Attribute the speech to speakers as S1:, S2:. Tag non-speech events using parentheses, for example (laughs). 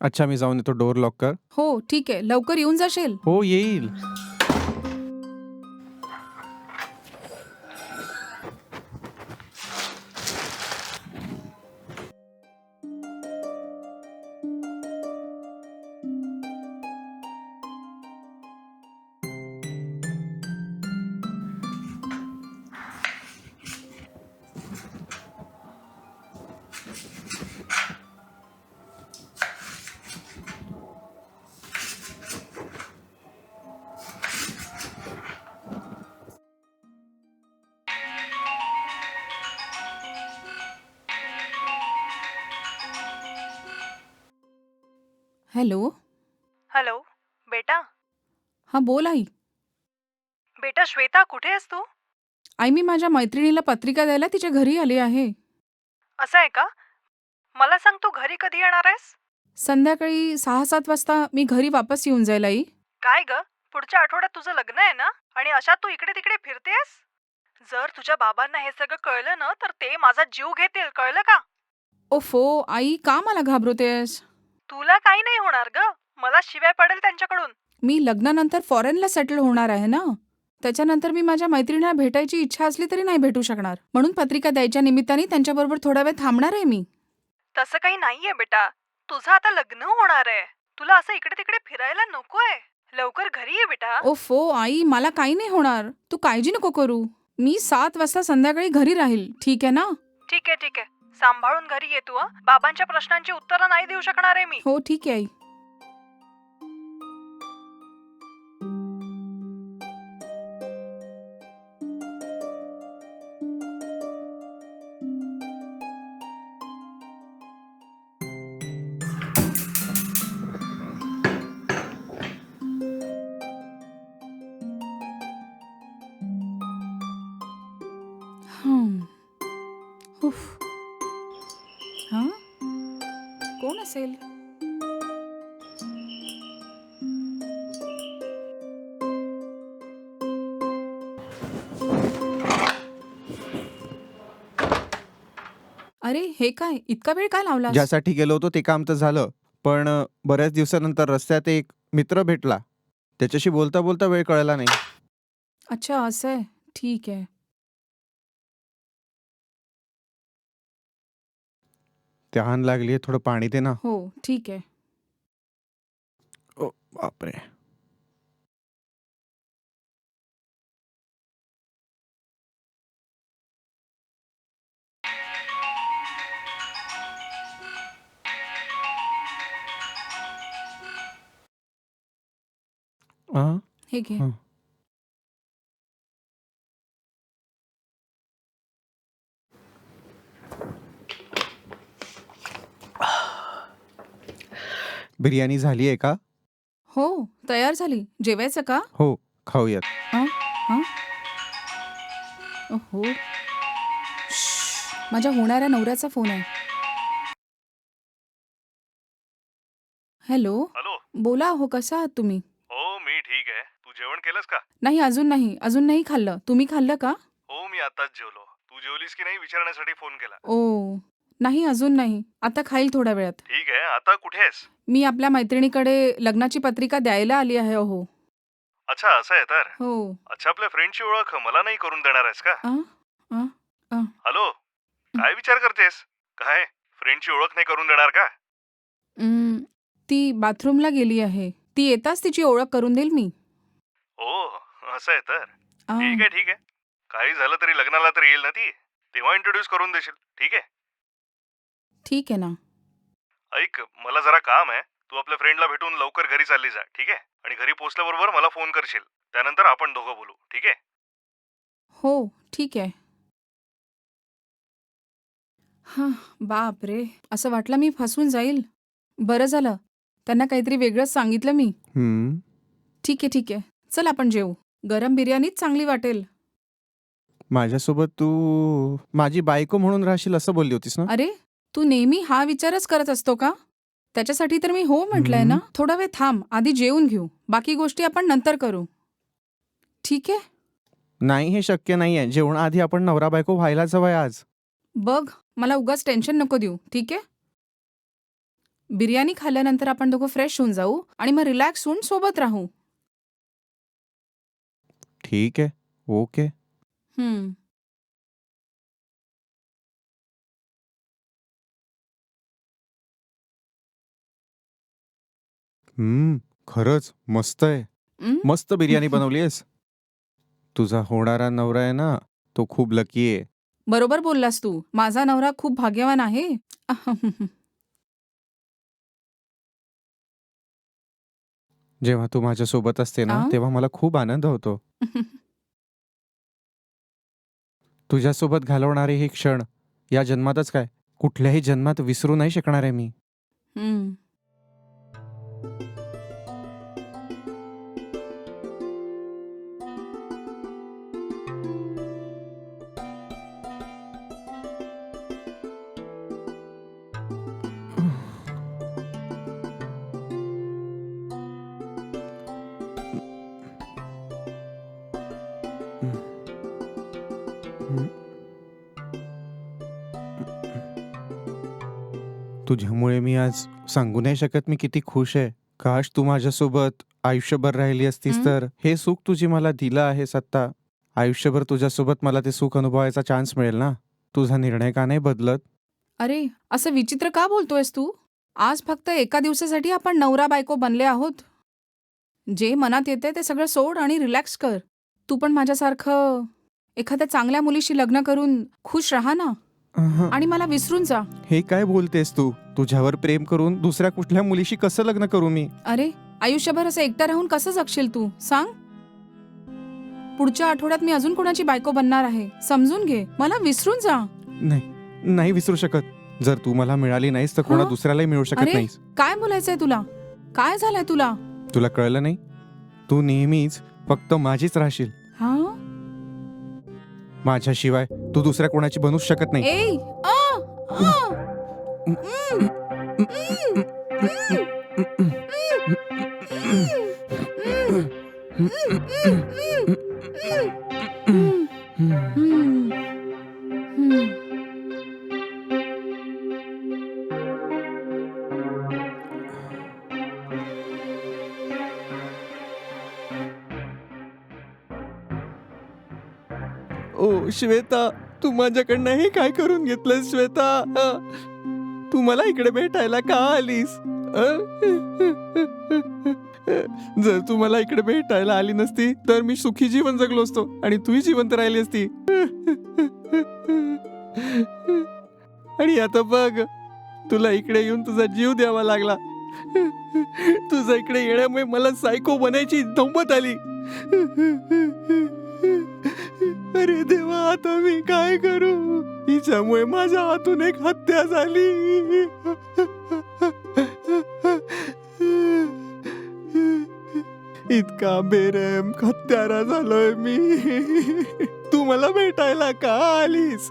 S1: अच्छा मी जाऊन येतो डोअर लॉक कर.
S2: हो ठीक आहे. लवकर येऊन जाशील?
S1: हो येईल.
S2: हॅलो?
S3: हॅलो बेटा?
S2: हां बोल आई.
S3: बेटा श्वेता कुठे आहेस तू?
S2: आई मी माझ्या मैत्रिणीला पत्रिका द्यायला तिच्या घरी आली आहे.
S3: असं आहे का? मला सांग तू घरी कधी येणार आहेस?
S2: संध्याकाळी सहा सात वाजता मी घरी वापस येऊन जाईल आई.
S3: काय ग? पुढच्या आठवड्यात तुझं लग्न आहे ना? आणि अशात तू इकडे तिकडे फिरतेस? जर तुझ्या बाबांना हे सगळं कळलं ना तर ते माझा जीव घेतील कळलं का?
S2: ओफो आई का मला घाबरवतेस?
S3: तुला काही नाही होणार ग. मला शिवाय पडेल त्यांच्याकडून.
S2: मी लग्नानंतर फॉरेनला सेटल होणार आहे ना? त्याच्यानंतर मी माझ्या मैत्रिणीला भेटायची इच्छा असली तरी नाही भेटू शकणार. म्हणून पत्रिका द्यायच्या निमित्ताने त्यांच्याबरोबर थोडा वेळ थांबणार आहे मी.
S3: तसं काही नाहीये बेटा. तुझं आता लग्न होणार आहे. तुला असं इकडे तिकडे फिरायला नकोय. लवकर घरी ये बेटा.
S2: ओफो आई मला काही नाही होणार. तू काळजी नको करू. मी सात वाजता संध्याकाळी घरी राहील. ठीक आहे ना?
S3: ठीक आहे ठीक आहे. सांभाळून घरी ये तू बाबांच्या प्रश्नांची उत्तरं नाही देऊ शकणार आहे मी
S2: हो ठीक आहे आई हं. उफ. असेल. अरे हे काय? इतका वेळ काय लावला
S1: ज्यासाठी गेलो होतो ते काम तर झालं पण अ, बऱ्याच दिवसानंतर रस्त्यात एक मित्र भेटला. त्याच्याशी बोलता बोलता वेळ कळला नाही.
S2: अच्छा असं आहे. ठीक आहे.
S1: तहान लागली आहे थोडं पाणी दे ना
S2: हो ठीक आहे
S1: बापरे आ?
S2: हे घे
S1: हं. बिर्याणी झाली आहे का?
S2: हो तयार झाली. जेवायचं का?
S1: हो खाऊयात.
S2: हो माझ्या होणाऱ्या नवऱ्याचा फोन आहे. हॅलो.
S4: हॅलो.
S2: बोला हो कसा आहात तुम्ही?
S4: हो मी ठीक आहे. तू जेवण केलंस का?
S2: नाही अजून नाही. अजून नाही खाल्लं. तुम्ही खाल्लं का?
S4: हो मी आताच जेवलो. तू जेवलीस की नाही विचारण्यासाठी फोन केला.
S2: ओ नाही अजून नाही. आता खाईल थोड्या वेळात.
S4: ठीक आहे. आता कुठे आहेस?
S2: मी आपल्या मैत्रिणीकडे लग्नाची पत्रिका द्यायला आली आहे हो
S4: अच्छा असं आहे तर?
S2: हो.
S4: अच्छा आपल्या फ्रेंडची ओळख मला नाही करून देणार आहेस का?
S2: आ? आ? आ.
S4: हॅलो? काय विचार करतेस? काय? फ्रेंडची ओळख नाही करून देणार का?
S2: उम्म, ती बाथरूमला गेली आहे. ती येताच तिची ओळख करून देईल मी.
S4: हो असं आहे तर?
S2: आ,
S4: ठीक आहे ठीक आहे. काही झालं तरी लग्नाला तर येईल ना ती. तेव्हा इंट्रोड्यूस करून देशील. ठीक आहे?
S2: ठीक आहे ना.
S4: ऐक मला जरा काम आहे. तू आपल्या फ्रेंडला भेटून लवकर घरी चालली जा ठीक आहे? आणि घरी पोहोचल्याबरोबर मला फोन करशील. त्यानंतर आपण दोघं बोलू ठीक आहे?
S2: हो ठीक आहे. हां बाप रे असं वाटलं मी फसवून जाईल. बरं झालं. त्यांना काहीतरी वेगळंच सांगितलं मी.
S1: हम्म.
S2: ठीक आहे ठीक आहे. चल आपण जेवू गरम बिर्याणीच चांगली वाटेल.
S1: माझ्यासोबत तू माझी बायको म्हणून राहशील असं बोलली होतीस ना?
S2: अरे तू नेहमी हा विचारच करत असतो का? त्याच्यासाठी तर मी हो म्हटलंय ना. थोडा वेळ थांब आधी जेवून घेऊ. बाकी गोष्टी आपण नंतर करू. ठीक आहे?
S1: नाही हे शक्य नाहीये. जेवणाआधी आपण नवरा बायको व्हायलाच हवंय आज.
S2: बघ मला उगाच टेन्शन नको देऊ. ठीक आहे? बिर्याणी खाल्ल्यानंतर आपण दोघं फ्रेश होऊन जाऊ आणि मग रिलॅक्स होऊन सोबत राहू.
S1: ठीक आहे. ओके.
S2: हम्म.
S1: हम्म खरंच. मस्त आहे? मस्त बिर्याणी (laughs) बनवली आहेस. तुझा होणारा नवरा आहे ना तो खूप लकी आहे.
S2: बरोबर बोललास तू. माझा नवरा खूप भाग्यवान आहे. (laughs)
S1: जेव्हा तू माझ्यासोबत असते ना
S2: आ?
S1: तेव्हा मला खूप आनंद होतो. (laughs) तुझ्यासोबत घालवणारे हे क्षण या जन्मातच काय? कुठल्याही जन्मात विसरू नाही शकणार आहे मी. तुझ्यामुळे मी आज सांगू नाही शकत मी किती खुश आहे. काश तू माझ्यासोबत आयुष्यभर राहिली असतीस? तर हे सुख तुझी मला दिलं आहेस आत्ता आयुष्यभर तुझ्यासोबत मला ते सुख अनुभवायचा चान्स मिळेल ना? तुझा निर्णय का नाही बदलत?
S2: अरे असं विचित्र का बोलतोयस तू? आज फक्त एका दिवसासाठी आपण नवरा बायको बनले आहोत. जे मनात येते ते सगळं सोड आणि रिलॅक्स कर. तू पण माझ्यासारखं एखाद्या चांगल्या मुलीशी लग्न करून खुश राहा ना?
S1: अहं.
S2: आणि मला विसरून जा.
S1: हे काय बोलतेस तू? तुझ्यावर प्रेम करून दुसऱ्या कुठल्या मुलीशी कसं लग्न करू मी?
S2: अरे आयुष्यभर असं एकटा राहून कसं जगशील तू? सांग. पुढच्या आठवड्यात मी अजून कोणाची बायको बनणार आहे? समजून घे. मला विसरून जा.
S1: नाही नाही विसरू शकत. जर तू मला मिळाली नाहीस तर कोणा
S2: हं?
S1: दुसऱ्यालाही मिळू शकत
S2: अरे?
S1: नाहीस.
S2: काय बोलायचंय तुला? काय झालंय तुला?
S1: तुला कळलं नाही? तू नेहमीच फक्त माझीच राहशील.
S2: हा?
S1: माझ्याशिवाय तू दुसऱ्या कोणाची बनूच शकत नाही
S2: ए आ, आ. Mm.
S1: ओ श्वेता तू माझ्याकडनं हे काय करून घेतलं श्वेता? तू मला इकडे भेटायला का आलीस? जर तू मला इकडे भेटायला आली नसती तर मी सुखी जीवन जगलो असतो आणि तूही जिवंत राहिली असती. आणि आता बघ तुला इकडे येऊन तुझा जीव द्यावा लागला. तुझा इकडे येण्यामुळे मला सायको बनायची नौबत आली. अरे देवा आता मी काय करू? हिच्यामुळे माझ्या हातून एक हत्या झाली. इतका बेरम हत्यारा झालोय मी. तू मला भेटायला का आलीस?